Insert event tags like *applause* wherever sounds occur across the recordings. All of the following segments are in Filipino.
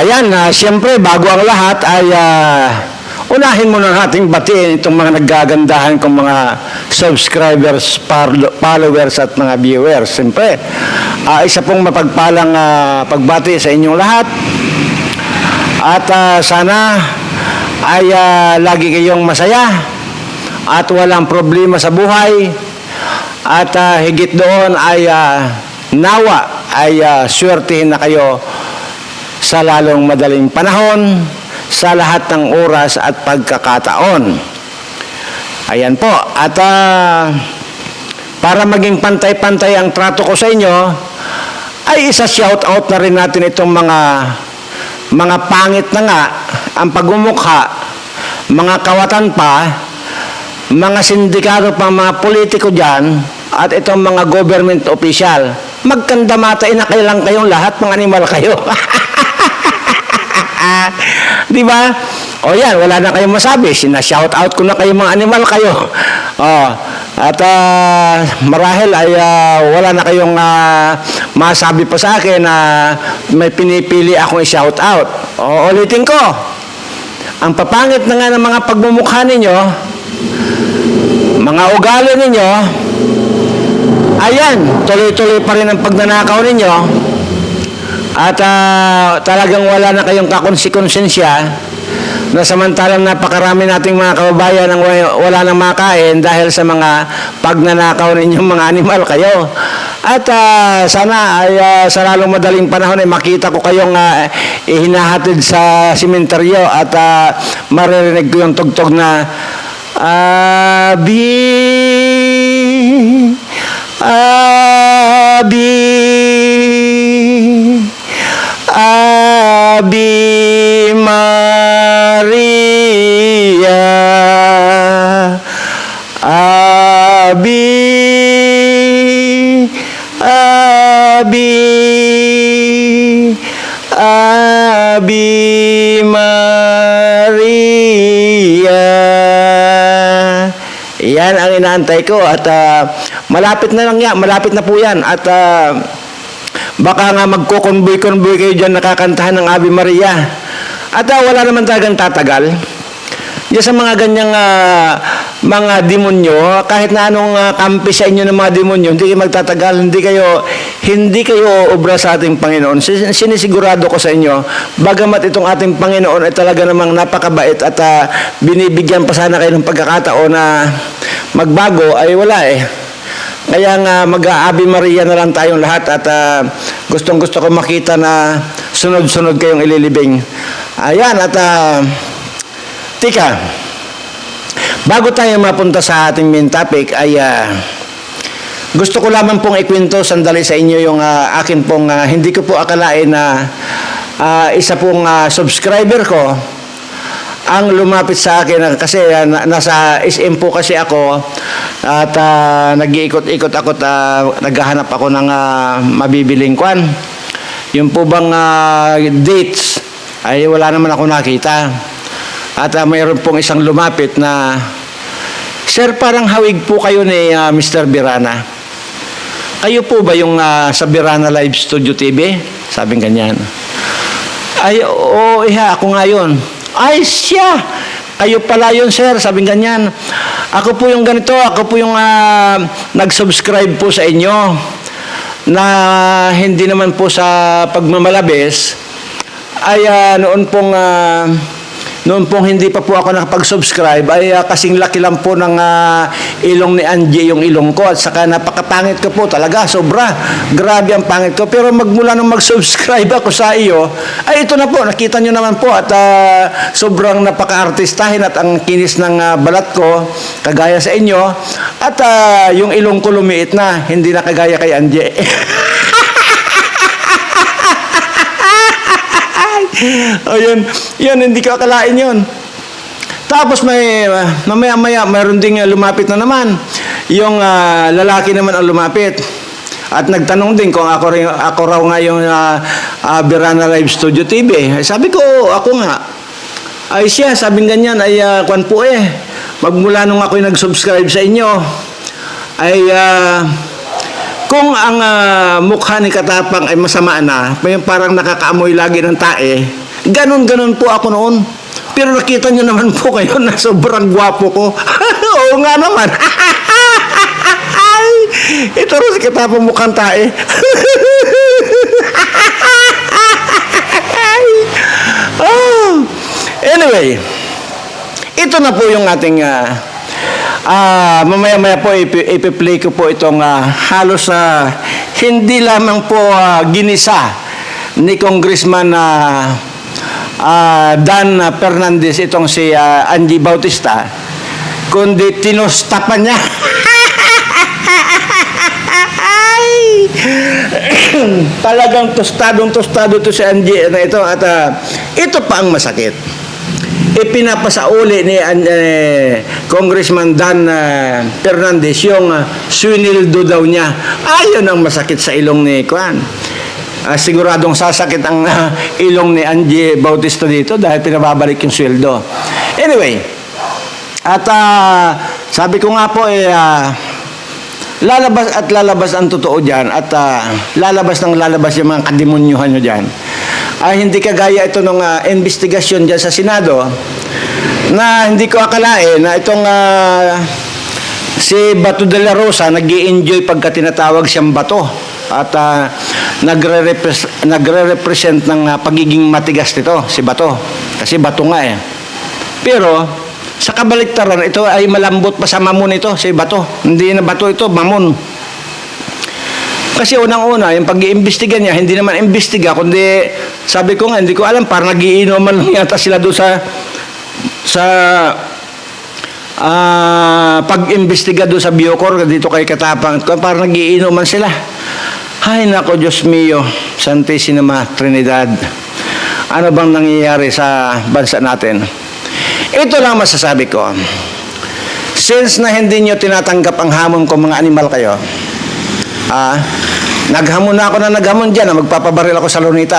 Ayan, na siyempre, bago ang lahat ay ah, unahin muna nating batiin itong mga naggagandahan kong mga subscribers, followers at mga viewers. Siyempre, ah, isa pong mapagpalang ah, pagbati sa inyong lahat. At ah, sana ay ah, lagi kayong masaya at walang problema sa buhay. At ah, higit doon ay ah, nawa ay uh, swertihin na kayo sa lalong madaling panahon sa lahat ng oras at pagkakataon. Ayan po. At ah, para maging pantay-pantay ang trato ko sa inyo, ay isa shout out na rin natin itong mga mga pangit na nga ang pagmumukha, mga kawatan pa, mga sindikato pa, mga politiko dyan, at itong mga government official. Magkandamatay na kayo lang kayong lahat, mga animal kayo. *laughs* *laughs* Di ba? O yan, wala na kayong masabi. Sina-shout out ko na kayo mga animal kayo. O, at ah, marahil ay ah, wala na kayong ah, masabi pa sa akin na may pinipili akong i-shout out. O, ulitin ko. Ang papangit na nga ng mga pagmumukha ninyo, mga ugali ninyo, ayan, tuloy-tuloy pa rin ang pagnanakaw ninyo. At ah, talagang wala na kayong kakonsikonsensya na samantalang napakarami nating mga kababayan ang wa- wala nang makain dahil sa mga pagnanakaw ninyong mga animal kayo. At ah, sana ay ah, sa lalong madaling panahon ay makita ko kayong ah, ihinahatid sa simenteryo at ah, maririnig ko yung tugtog na Abi Abi Ave Maria Ave Ave Ave Maria. Yan ang inaantay ko at ah, malapit na lang yan, malapit na po yan at ah, Baka nga magkukonvoy-convoy kayo dyan nakakantahan ng Ave Maria. At ah, wala naman talagang tatagal. Diyan sa mga ganyang ah, mga demonyo, kahit na anong ah, kampi sa inyo ng mga demonyo, hindi kayo magtatagal, hindi kayo hindi kayo obra sa ating Panginoon. Sin- Sinisigurado ko sa inyo, bagamat itong ating Panginoon ay talaga namang napakabait at ah, binibigyan pa sana kayo ng pagkakataon na magbago, ay wala eh. Kaya nga mag-aabi Maria na lang tayong lahat at ah, gustong gusto ko makita na sunod-sunod kayong ililibing. Ayan at ah, tika, bago tayo mapunta sa ating main topic ay ah, gusto ko lamang pong ikwento sandali sa inyo yung ah, akin pong ah, hindi ko po akalain na ah, isa pong ah, subscriber ko ang lumapit sa akin kasi na- nasa SM po kasi ako at ah, nag-iikot-ikot ako at ah, naghahanap ako ng ah, mabibiling kwan. Yung po bang ah, dates ay wala naman ako nakita. At ah, mayroon pong isang lumapit na Sir, parang hawig po kayo ni ah, Mr. Birana. Kayo po ba yung ah, sa Birana Live Studio TV? Sabing ganyan. Ay, oo, iha, ako nga yun. Ay, siya! Kayo pala yun, sir. Sabing ganyan. Ako po yung ganito, ako po yung ah, nag-subscribe po sa inyo na hindi naman po sa pagmamalabis ay ah, noon pong ah, noon pong hindi pa po ako nakapag-subscribe ay ah, kasing laki lang po ng ah, ilong ni Angie yung ilong ko. At saka napakapangit ko po talaga sobra. Grabe ang pangit ko. Pero magmula nung mag-subscribe ako sa iyo ay ito na po nakita nyo naman po. At ah, sobrang napaka-artistahin at ang kinis ng ah, balat ko kagaya sa inyo. At ah, yung ilong ko lumiit na hindi na kagaya kay Angie *laughs* *laughs* Ayun, yun, hindi ko akalain yun. Tapos may, mamaya-maya, mayroon ding uh, lumapit na naman. Yung ah, lalaki naman ang lumapit. At nagtanong din kung ako, rin, ako raw nga yung uh, Birana Live Studio TV. Sabi ko, ako nga. Ay siya, sabing ganyan, ay uh, kwan po eh. Magmula nung ako'y nag-subscribe sa inyo, ay ah, kung ang ah, mukha ni Katapang ay masama na, may parang nakakaamoy lagi ng tae, Ganon-ganon po ako noon. Pero nakita nyo naman po kayo na sobrang gwapo ko. *laughs* Oo nga naman. *laughs* Ito rin si katapang mukhang tae. *laughs* oh. Anyway, ito na po yung ating ah ah, mamaya-maya po ipi- ipi-play ko po itong ah, halos ah, hindi lamang po ah, ginisa ni Congressman na Dan Fernandez itong si ah, Angie Bautista kundi tinusta niya! *laughs* Talagang tostadong tostado to si Angie na ito at ah, ito pa ang masakit ipinapasauli ni eh, Congressman Dan ah, Fernandez yung uh, swinildo daw niya. Ayun ang masakit sa ilong ni Kwan. Ah, siguradong sasakit ang ah, *laughs* ilong ni Angie Bautista dito dahil pinababalik yung sweldo. Anyway, at ah, sabi ko nga po eh, ah, lalabas at lalabas ang totoo dyan at ah, lalabas ng lalabas yung mga kademonyuhan nyo dyan. Ay hindi kagaya ito ng ah, investigasyon dyan sa Senado na hindi ko akalain na itong ah, si Bato de la Rosa nag enjoy pagka tinatawag siyang Bato. At ah, nagre-repres- nagre-represent ng ah, pagiging matigas nito si Bato. Kasi Bato nga eh. Pero sa kabaliktaran ito ay malambot pa sa mamon ito si Bato. Hindi na Bato ito mamon. Kasi unang-una, yung pag-iimbestiga niya, hindi naman imbestiga, kundi sabi ko nga, hindi ko alam, parang nagiinuman lang yata sila doon sa sa ah pag-imbestiga doon sa Biocor, dito kay Katapang, parang nagiinuman sila. Ay, nako, Diyos mio, Santissima Trinidad. Ano bang nangyayari sa bansa natin? Ito lang masasabi ko. Since na hindi nyo tinatanggap ang hamon ko mga animal kayo, Ah, naghamon na ako na naghamon dyan na magpapabaril ako sa lunita.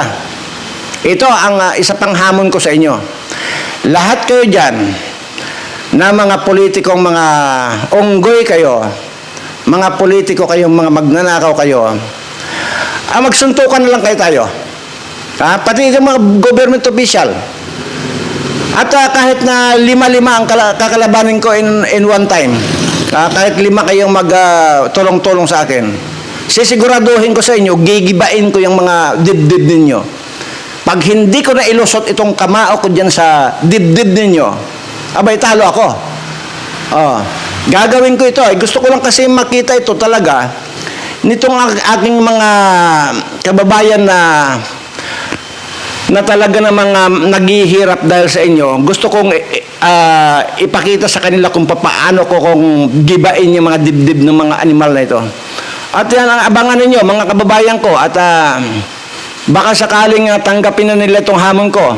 Ito ang ah, isa pang hamon ko sa inyo. Lahat kayo dyan na mga politikong mga unggoy kayo, mga politiko kayong mga magnanakaw kayo, ah, magsuntukan na lang kayo tayo. Ah, pati yung mga government official. At ah, kahit na lima-lima ang kala- kakalabanin ko in, in one time, ah, kahit lima kayong mag-tulong-tulong sa akin, sisiguraduhin ko sa inyo, gigibain ko yung mga dibdib ninyo. Pag hindi ko na ilusot itong kamao ko dyan sa dibdib ninyo, abay talo ako. Oh, gagawin ko ito. Gusto ko lang kasi makita ito talaga nitong ak- aking mga kababayan na na talaga namang um, naghihirap dahil sa inyo, gusto kong ah, ipakita sa kanila kung paano ko kung gibain yung mga dibdib ng mga animal na ito. At yan ang abangan ninyo, mga kababayan ko, at ah, baka sakaling ah, tanggapin na nila itong hamon ko.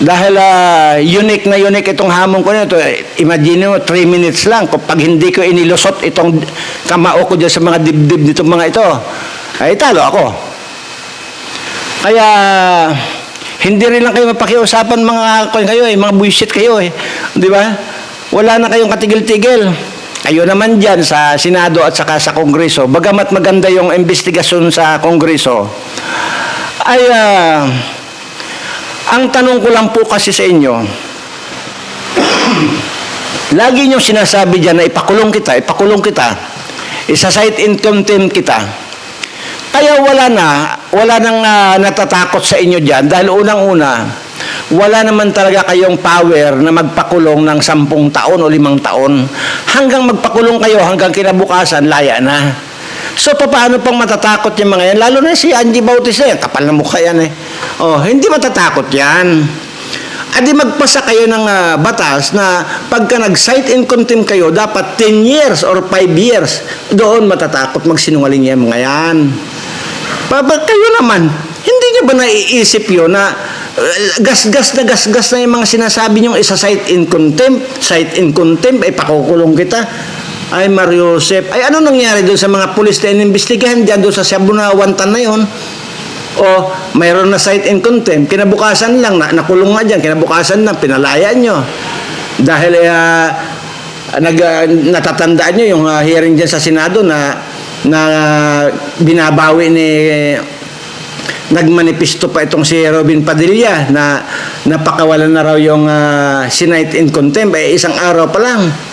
Dahil ah, unique na unique itong hamon ko nito. Imagine mo, 3 minutes lang. Pag hindi ko inilusot itong kamao ko dyan sa mga dibdib nitong mga ito, ay talo ako. Kaya hindi rin lang kayo mapakiusapan mga kung kayo eh, mga bullshit kayo eh. 'Di ba? Wala na kayong katigil-tigil. Kayo naman diyan sa Senado at saka sa Kongreso, bagamat maganda yung investigasyon sa Kongreso, ay ah, ang tanong ko lang po kasi sa inyo, *clears throat* lagi nyo sinasabi dyan na ipakulong kita, ipakulong kita, isa-cite in contempt kita, kaya wala na, wala nang ah, natatakot sa inyo diyan dahil unang-una, wala naman talaga kayong power na magpakulong ng sampung taon o limang taon. Hanggang magpakulong kayo, hanggang kinabukasan, laya na. So, paano pang matatakot yung mga yan? Lalo na si Angie Bautista, yan, kapal na mukha yan eh. Oh, hindi matatakot yan. Adi magpasa kayo ng ah, batas na pagka nag-cite in contempt kayo, dapat 10 years or 5 years. Doon matatakot magsinungaling yan mga yan. Papa, kayo naman, hindi niyo ba naiisip yun na uh, gasgas na gasgas na yung mga sinasabi niyong isa cite in contempt, cite in contempt, ay pakukulong kita. Ay, Mario Josep. Ay, ano nangyari doon sa mga pulis na inimbestigahan dyan doon sa Cebu na wantan na yun? O, mayroon na cite in contempt. Kinabukasan lang, na, nakulong nga dyan. Kinabukasan lang, pinalaya nyo. Dahil, eh, nag, ah, natatandaan nyo yung ah, hearing dyan sa Senado na na binabawi ni nagmanifesto pa itong si Robin Padilla na napakawalan na raw yung uh, sinight in contempt eh isang araw pa lang.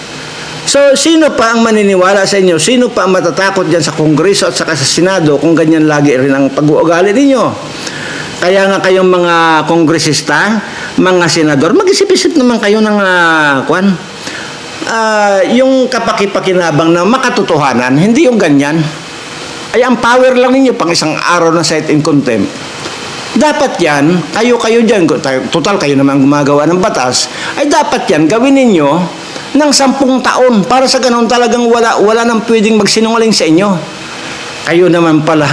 So, sino pa ang maniniwala sa inyo? Sino pa ang matatakot dyan sa Kongreso at saka sa Senado kung ganyan lagi rin ang pag-uugali ninyo? Kaya nga kayong mga kongresista, mga senador, mag-isip-isip naman kayo ng uh, kwan. Ah, yung kapakipakinabang na makatotohanan, hindi yung ganyan. Ay, ang power lang ninyo pang isang araw na sight in contempt. Dapat yan, kayo-kayo dyan, total kayo naman gumagawa ng batas, ay dapat yan gawin ninyo ng sampung taon para sa ganun talagang wala, wala nang pwedeng magsinungaling sa inyo. Kayo naman pala,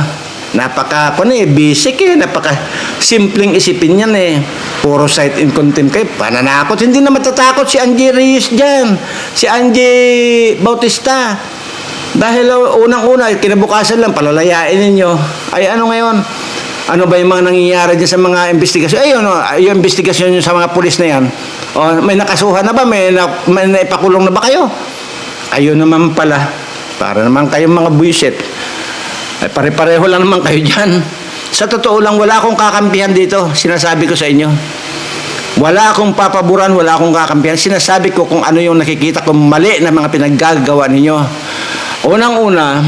napaka, ano eh, basic eh, napaka simpleng isipin yan eh. Puro sight in contempt kayo, pananakot. Hindi na matatakot si Angie Reyes dyan, si Angie Bautista. Dahil uh, unang-una, kinabukasan lang, palalayain ninyo. Ay ano ngayon? Ano ba yung mga nangyayari dyan sa mga investigasyon? Ay, ano, yung investigasyon nyo sa mga pulis na yan. O, may nakasuhan na ba? May, na, may naipakulong na ba kayo? Ayun naman pala. Para naman kayong mga buisit. Ay, pare-pareho lang naman kayo dyan. Sa totoo lang, wala akong kakampihan dito. Sinasabi ko sa inyo. Wala akong papaboran, wala akong kakampihan. Sinasabi ko kung ano yung nakikita kong mali na mga pinaggagawa ninyo. Unang-una,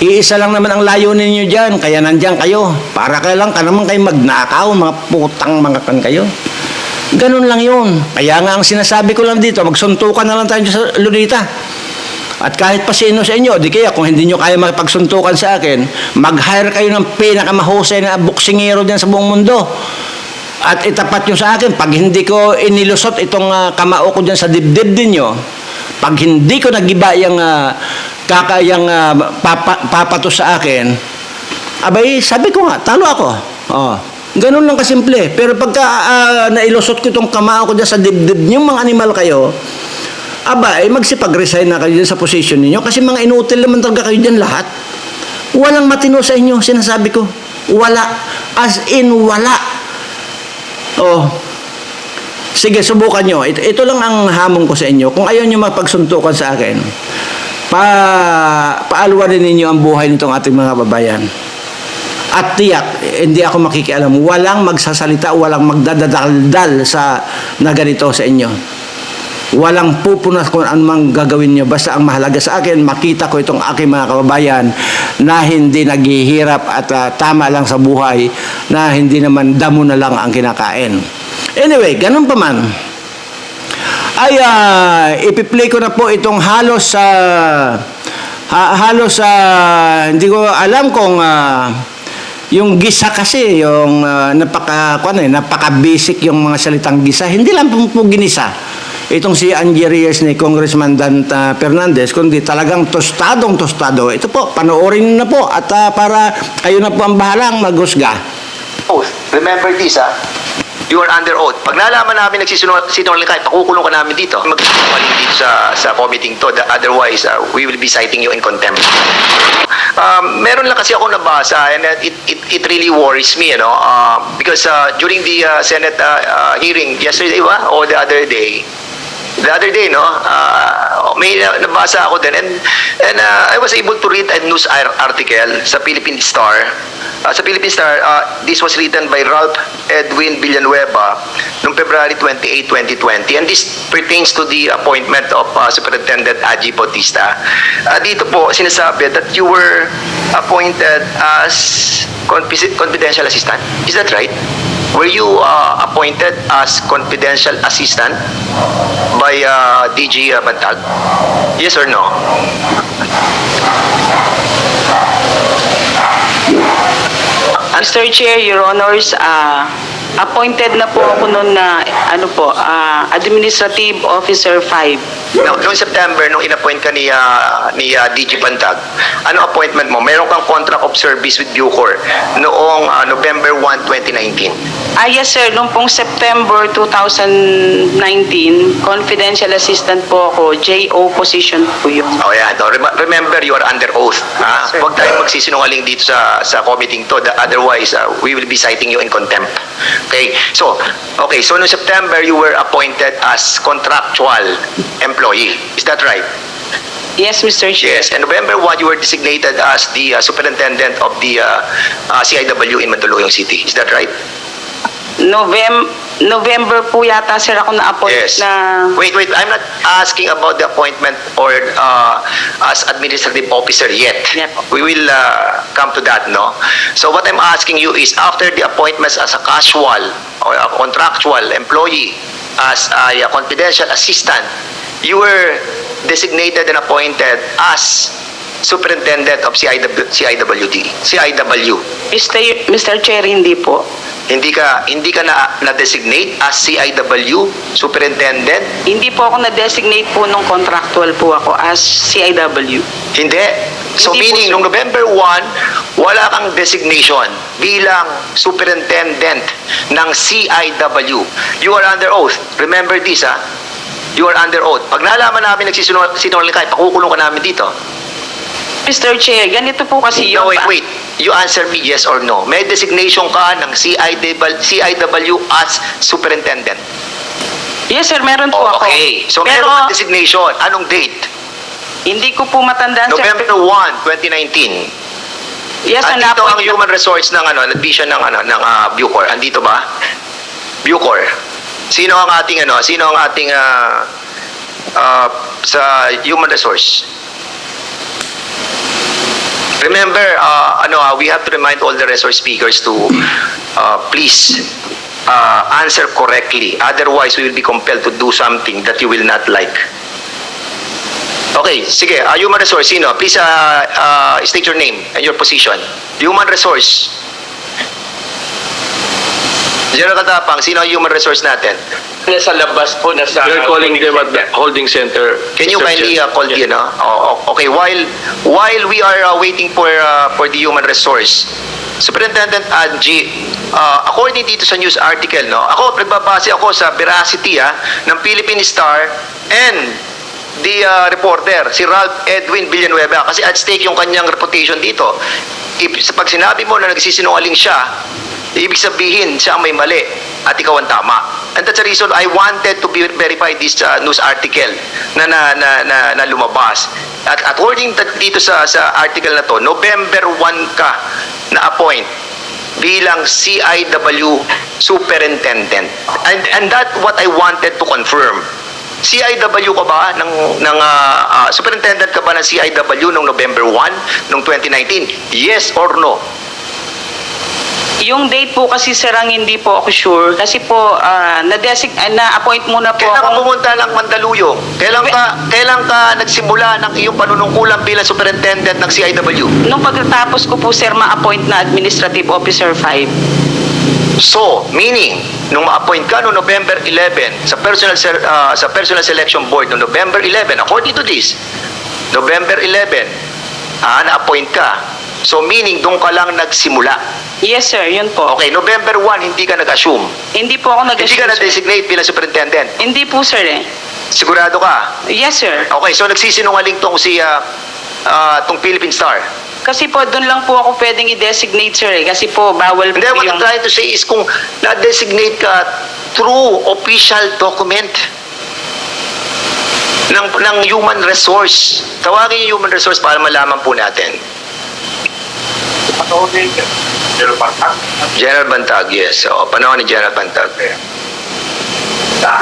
iisa lang naman ang layo ninyo dyan, kaya nandyan kayo. Para ka lang ka naman kayo magnakaw, mga putang mga kan kayo. Ganun lang yun. Kaya nga ang sinasabi ko lang dito, magsuntukan na lang tayo sa Lunita. At kahit pa sino sa inyo, di kaya kung hindi nyo kaya makipagsuntukan sa akin, mag-hire kayo ng pinakamahusay na boksingero dyan sa buong mundo. At itapat nyo sa akin, pag hindi ko inilusot itong ah, kamao ko dyan sa dibdib ninyo, pag hindi ko nagiba yung uh, kakayang ah, papa, papato sa akin, abay, sabi ko nga, talo ako. Oh. Ganun lang kasimple. Pero pagka ah, nailusot ko itong kamao ko dyan sa dibdib yung mga animal kayo, aba, eh, magsipag-resign na kayo dyan sa position ninyo kasi mga inutil naman talaga kayo dyan lahat. Walang matino sa inyo, sinasabi ko. Wala. As in, wala. Oh. Sige, subukan nyo. Ito, ito lang ang hamon ko sa inyo. Kung ayaw nyo mapagsuntukan sa akin, pa, paalwarin ninyo ang buhay nitong ating mga babayan. At tiyak, hindi ako makikialam. Walang magsasalita, walang magdadaldal sa na ganito sa inyo. Walang pupunas kung anumang gagawin nyo. Basta ang mahalaga sa akin, makita ko itong aking mga kababayan na hindi naghihirap at ah, tama lang sa buhay, na hindi naman damo na lang ang kinakain. Anyway, ganun pa man. Ay, ah, ipiplay ko na po itong halos sa... ha- halos sa... hindi ko alam kung... ah, yung gisa kasi, yung ah, napaka, kung ano eh, napaka-basic yung mga salitang gisa. Hindi lang po, po ginisa. Itong si Angie Reyes ni Congressman Danta Fernandez, kundi talagang tostadong tostado. Ito po, panoorin na po at ah, para kayo na po ang bahalang maghusga. Remember this, ah. You are under oath. Pag nalaman namin nagsisinungaling ka, pakukulong ka namin dito. Magsisinungaling dito sa, sa committee to. The- Otherwise, ah, we will be citing you in contempt. Um, meron lang kasi ako nabasa and uh, it, it, it really worries me, you know, uh, because uh, during the uh, Senate uh, uh, hearing yesterday, ba? O the other day, the other day, no, uh, may na- nabasa ako din and, and uh, I was able to read a news ar- article sa Philippine Star. Uh, sa Philippine Star, uh, this was written by Ralph Edwin Villanueva noong February 28, 2020 and this pertains to the appointment of uh, Superintendent Aji Bautista. Uh, dito po, sinasabi that you were appointed as confi- confidential assistant. Is that right? Were you uh, appointed as confidential assistant by uh, DG uh, Bantag? Yes or no? Mr. Chair, Your Honors, ah, appointed na po ako noon na ano po, ah, Administrative Officer 5. No, noong September, nung inappoint ka ni, uh, ni uh, DG Bantag, ano appointment mo? Meron kang contract of service with Bucor noong uh, November 1, 2019. Ah, yes sir, noong pong September 2019, confidential assistant po ako, JO position po yun. Oh, yeah. No, rem- remember, you are under oath. Ha? Sir. Huwag tayong magsisinungaling dito sa sa committee to. The- Otherwise, uh, we will be citing you in contempt. Okay? So, okay. So, noong September, you were appointed as contractual employee. Is that right? Yes, Mr. Chair. Yes, and November 1, you were designated as the uh, superintendent of the uh, uh, CIW in Mandaluyong City. Is that right? November, November po yata, sir, ako na-appoint Yes. na... Wait, wait. I'm not asking about the appointment or uh, as administrative officer yet. Yep. We will uh, come to that, no? So what I'm asking you is after the appointments as a casual or a contractual employee, as a confidential assistant, you were designated and appointed as superintendent of CIW, CIWD, CIW. Mr. Mr. Chair, hindi po. Hindi ka hindi ka na na-designate as CIW superintendent Hindi po ako na-designate po nung contractual po ako as CIW. Hindi. So Hindi po, meaning, sir. nung November 1, wala kang designation bilang superintendent ng CIW. You are under oath. Remember this, ha? You are under oath. Pag nalaman namin nagsisinungaling ka, pakukulong ka namin dito. Mr. Chair, ganito po kasi No, yung... wait, wait. You answer me yes or no. May designation ka ng CIW, CIW as superintendent. Yes, sir, meron po ako. Okay. So Pero meron kang designation. Anong date? hindi ko po matandaan, sir. November 1, 2019. Yes, sir, Andito ang human resource ng ano, nag-vision ng ano ng ah, Bucor. Andito ba? Bucor. Sino ang ating ano? Sino ang ating ah, ah, sa human resource? Remember, uh, ano, ah, we have to remind all the resource speakers to uh, please uh, answer correctly. Otherwise, we will be compelled to do something that you will not like. Okay, sige. Uh, human resource, sino? Please uh, uh, state your name and your position. Human resource. General Katapang, sino human resource natin? Nasa labas po, nasa... We're calling them at the holding center. Can you Mr. kindly Chair. uh, call the, ano? Oh, oh, okay, while while we are uh, waiting for uh, for the human resource, Superintendent Angie, uh, according dito sa news article, no, ako, nagbabase ako sa veracity ah, ng Philippine Star and the uh, reporter, si Ralph Edwin Villanueva, kasi at stake yung kanyang reputation dito. If, pag sinabi mo na nagsisinungaling siya, ibig sabihin siya ang may mali at ikaw ang tama. And that's the reason I wanted to verify this uh, news article na na, na, na, na lumabas. At according to- dito sa, sa article na to, November 1 ka na appoint bilang CIW superintendent. And, and that what I wanted to confirm. CIW ka ba ng ng ah, ah, superintendent ka ba ng CIW noong November 1 noong 2019? Yes or no? Yung date po kasi, sir, ang hindi po ako sure. Kasi po, ah, na-desig, ah, na-appoint muna po Kailan ka ako. pumunta ng Mandaluyong? Kailan ka kailan ka nagsimula ng iyong panunungkulan bilang superintendent ng CIW? Nung pagkatapos ko po, sir, ma-appoint na Administrative Officer 5. So, meaning nung ma-appoint ka no November 11 sa personal se- ah, sa personal selection board no November 11 according to this November 11 ah, na-appoint ka. So meaning doon ka lang nagsimula. Yes, sir, yun po. Okay, November 1 hindi ka nag-assume. Hindi po ako nag Hindi ka na-designate bilang superintendent. Hindi po, sir, eh. Sigurado ka? Yes, sir. Okay, so nagsisinungaling tong si ah, ah, tong Philippine Star. Kasi po, doon lang po ako pwedeng i-designate, sir, eh. Kasi po, bawal po Hindi, what. I'm trying to say is kung na-designate ka through official document ng, ng human resource. Tawagin yung human resource para malaman po natin. General Bantag, yes. So, panahon ni General Bantag. Ha?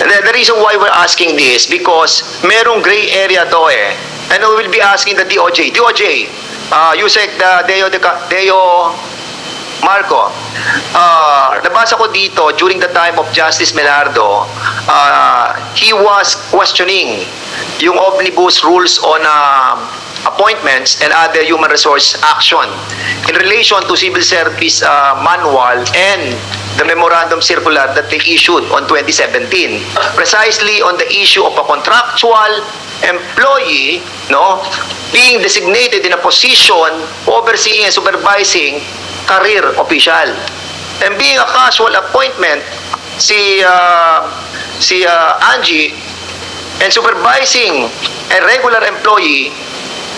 And the, the reason why we're asking this because merong gray area to eh. And we will be asking the DOJ. DOJ, uh, Yusek the Deo, de, Deo Marco, uh, nabasa ko dito during the time of Justice Melardo, uh, he was questioning yung omnibus rules on uh, appointments and other human resource action in relation to civil service uh, manual and the memorandum circular that they issued on 2017 precisely on the issue of a contractual employee no being designated in a position overseeing and supervising career official and being a casual appointment si uh, si uh, Angie and supervising a regular employee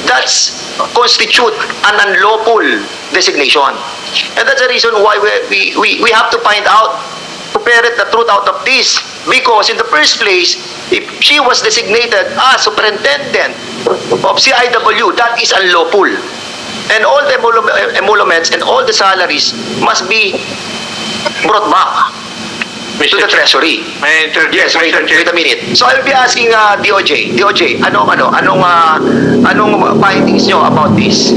that's constitute an unlawful designation. And that's the reason why we, we, we, we have to find out, to ferret the truth out of this. Because in the first place, If she was designated as superintendent of CIW, that is unlawful. And all the emolu- emoluments and all the salaries must be brought back to the treasury. May Yes, wait, Mr. Wait a minute. So I'll be asking uh, DOJ. DOJ, anong ano, anong uh, anong findings nyo about this?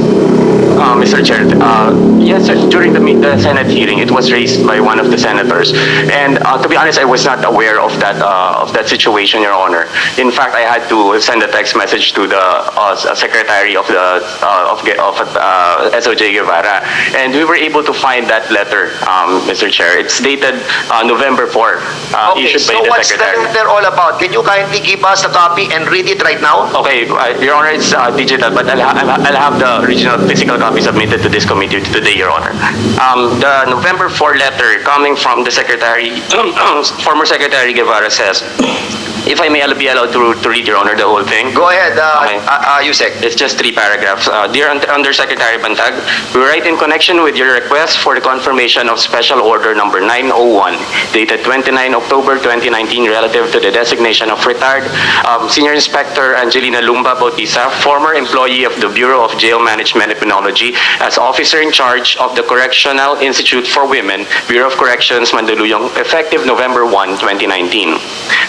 Uh, Mr. Chair, uh, yes, sir, during the, the Senate hearing, it was raised by one of the senators. And uh, to be honest, I was not aware of that, uh, of that situation, Your Honor. In fact, I had to send a text message to the uh, s- secretary of the, uh, of, Ge- of uh, SOJ Guevara. And we were able to find that letter, um, Mr. Chair. It's dated uh, November 4, uh, Okay, issued by so the what's the secretary. letter all about? Can you kindly give us a copy and read it right now? Okay, uh, Your Honor, it's uh, digital, but I'll, ha- I'll I'll have the original physical copy submitted to this committee today, Your Honor. Um, the November 4 letter coming from the Secretary, *clears throat* former Secretary Guevara says, if I may, I'll be allowed to, to read, Your Honor, the whole thing. Go ahead, uh, Okay. uh, uh, Yusek. It's just three paragraphs. Uh, Dear Under- Undersecretary Bantag, we write in connection with your request for the confirmation of Special Order Number 901, dated 29 October 2019, relative to the designation of retired um, Senior Inspector Angelina Lumba Bautista, former employee of the Bureau of Jail Management and Penology, as officer in charge of the Correctional Institute for Women, Bureau of Corrections, Mandaluyong, effective November 1, 2019.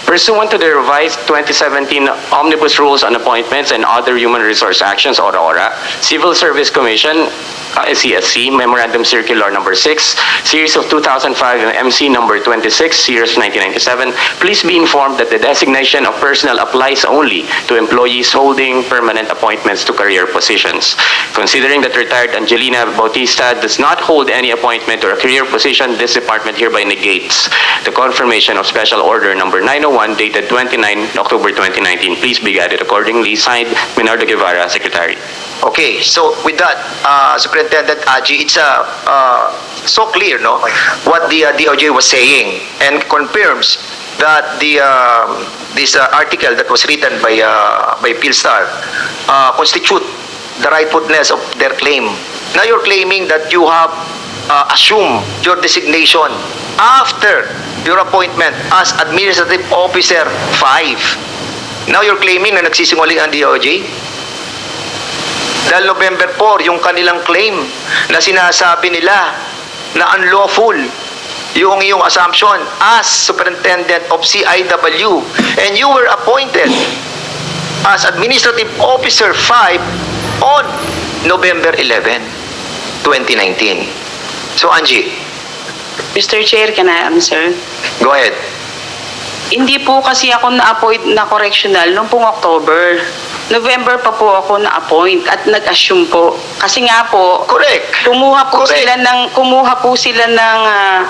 Pursuant to the revised 2017 Omnibus Rules on Appointments and Other Human Resource Actions, or ORA, Civil Service Commission, uh, Memorandum Circular Number 6, Series of 2005, and MC Number 26, Series 1997, please be informed that the designation of personnel applies only to employees holding permanent appointments to career positions. Considering that retired Angelina Bautista does not hold any appointment or a career position, this department hereby negates the confirmation of Special Order Number 901 dated 29 October 2019. Please be guided accordingly. Signed, Minardo Guevara, Secretary. Okay, so with that, uh, Superintendent Aji, it's uh, uh, so clear, no, what the uh, DOJ was saying and confirms that the um, this uh, article that was written by uh, by Philstar uh, constitute the rightfulness of their claim. Now you're claiming that you have uh, assumed your designation after your appointment as Administrative Officer 5. Now you're claiming na nagsisinungaling ang DOJ? Dahil November 4, yung kanilang claim na sinasabi nila na unlawful yung iyong assumption as Superintendent of CIW and you were appointed as Administrative Officer 5 on November 11, 2019. So Angie, Mr. Chair, can I answer? go ahead. Hindi po kasi ako na-appoint na correctional noong pong October. November pa po ako na-appoint at nag-assume po. Kasi nga po, Correct. kumuha po Correct. sila ng kumuha po sila ng ah,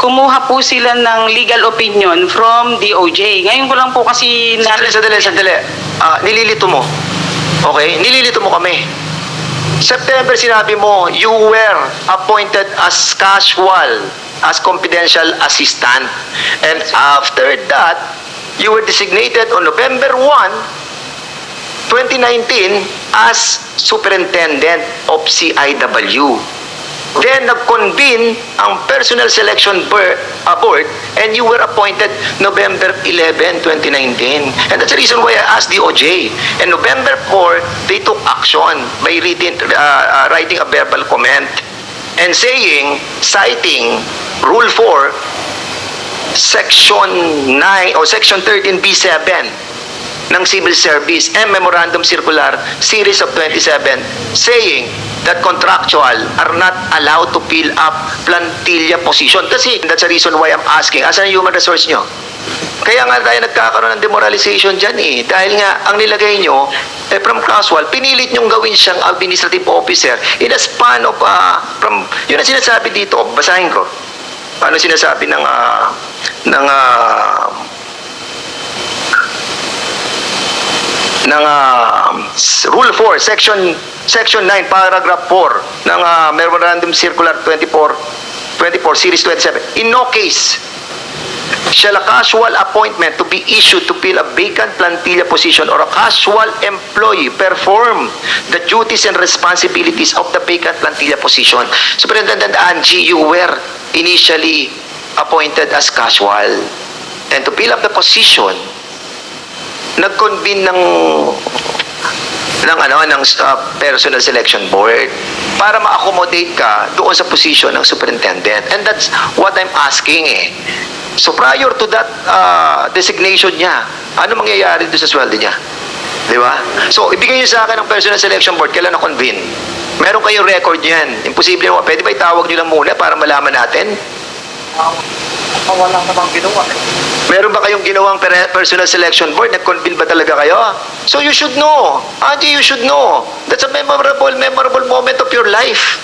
kumuha po sila ng legal opinion from DOJ. Ngayon ko lang po kasi na Sandali, sandali, sandali. Ah, nililito mo. Okay? Nililito mo kami. September sinabi mo, you were appointed as casual, as confidential assistant. And after that, you were designated on November 1, 2019 as superintendent of CIW. Then nag-convene ang Personnel Selection Board, uh, and you were appointed November 11, 2019. And that's the reason why I asked DOJ. And November 4, they took action by written, uh, uh, writing a verbal comment and saying, citing Rule 4, Section 9 o Section 13B7 ng Civil Service and Memorandum Circular Series of 27 saying that contractual are not allowed to fill up plantilla position. Kasi that's the reason why I'm asking, asan ang human resource nyo? Kaya nga tayo nagkakaroon ng demoralization dyan eh. Dahil nga, ang nilagay nyo, eh, from casual, pinilit nyong gawin siyang administrative officer in a span of, uh, from, yun ang sinasabi dito, basahin ko. Paano sinasabi ng, ah, ng, ah, ng s- Rule 4, Section Section 9, Paragraph 4 ng ah, Memorandum Circular 24, 24, Series 27. In no case shall a casual appointment to be issued to fill a vacant plantilla position or a casual employee perform the duties and responsibilities of the vacant plantilla position. Superintendent Angie, you were initially appointed as casual. And to fill up the position, nag-convene ng ng ano ng uh, personal selection board para ma-accommodate ka doon sa position ng superintendent. And that's what I'm asking eh. So prior to that uh, designation niya ano mangyayari doon sa sweldo niya? Di ba? So ibigay niyo sa akin ng personal selection board kailan na-convene? Meron kayong record niyan. Imposible mo pwede ba itawag niyo lang muna para malaman natin Meron ba kayong ginawang per- personal selection board? Nag-convene ba talaga kayo? So you should know. Andy, you should know. That's a memorable, memorable moment of your life.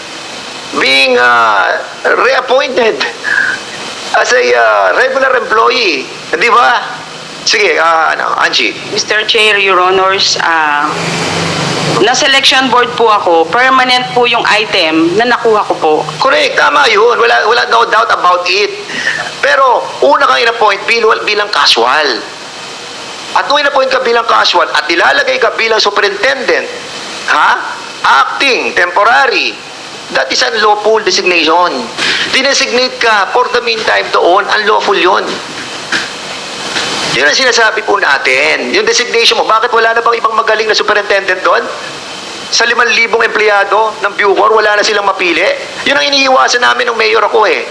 Being uh, reappointed as a uh, regular employee. Di ba? Sige, uh, ano, Angie. Mr. Chair, Your Honors, ah, na selection board po ako, permanent po yung item na nakuha ko po. Correct, tama yun. Wala, wala no doubt about it. Pero, una kang in-appoint bilang, bilang casual. At nung in-appoint ka bilang casual at ilalagay ka bilang superintendent, ha? Acting, temporary, that is unlawful designation. Dinesignate ka for the meantime doon, unlawful yun. Yun ang sinasabi po natin. Yung designation mo, bakit wala na bang ibang magaling na superintendent doon? Sa 5,000 empleyado ng Bucor, wala na silang mapili. Yun ang iniiwasan namin ng mayor ako eh.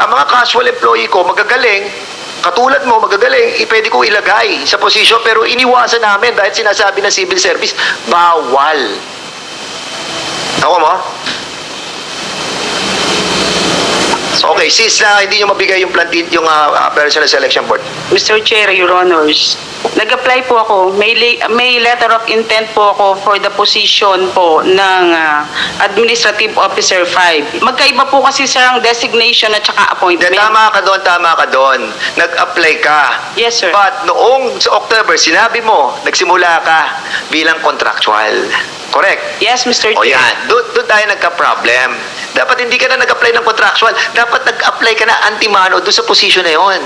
Ang mga casual employee ko, magagaling, katulad mo, magagaling, i- pwede ko ilagay sa posisyon, pero iniwasan namin dahil sinasabi ng civil service, bawal. Ako mo? Okay, since na hindi nyo mabigay yung plantin, yung ah, personal selection board, Mr. Chair, Your Honors, nag-apply po ako, may, li- may letter of intent po ako for the position po ng ah, Administrative Officer 5. Magkaiba po kasi sir ang designation at saka appointment. Then, tama ka doon, tama ka doon. Nag-apply ka. Yes, sir. But noong sa October, sinabi mo, nagsimula ka bilang contractual. Correct? Yes, Mr. O Chair. yan, doon, doon tayo nagka-problem. Dapat hindi ka na nag-apply ng contractual. Dapat nag-apply ka na antimano doon sa position na yon.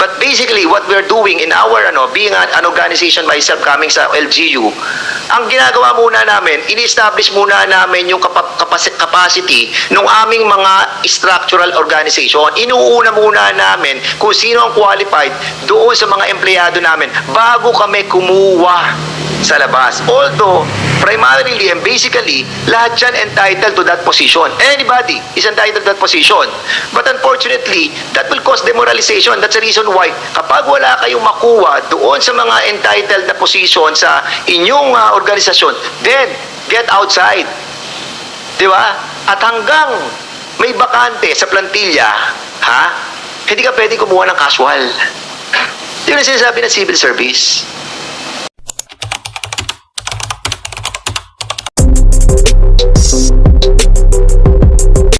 But basically, what we're doing in our, ano, being an, an organization myself coming sa LGU, ang ginagawa muna namin, ini-establish muna namin yung kapa- kapasi- capacity ng aming mga structural organization. Inuuna muna namin kung sino ang qualified doon sa mga empleyado namin bago kami kumuha sa labas. Although, primarily and basically, lahat yan entitled to that position. Anybody is entitled to that position. But unfortunately, that will cause demoralization. That's the reason why, kapag wala kayong makuha doon sa mga entitled na position sa inyong ah, organisasyon, then, get outside. Di ba? At hanggang may bakante sa plantilla, ha? Hindi ka pwede kumuha ng casual. Yun ang sinasabi ng civil service.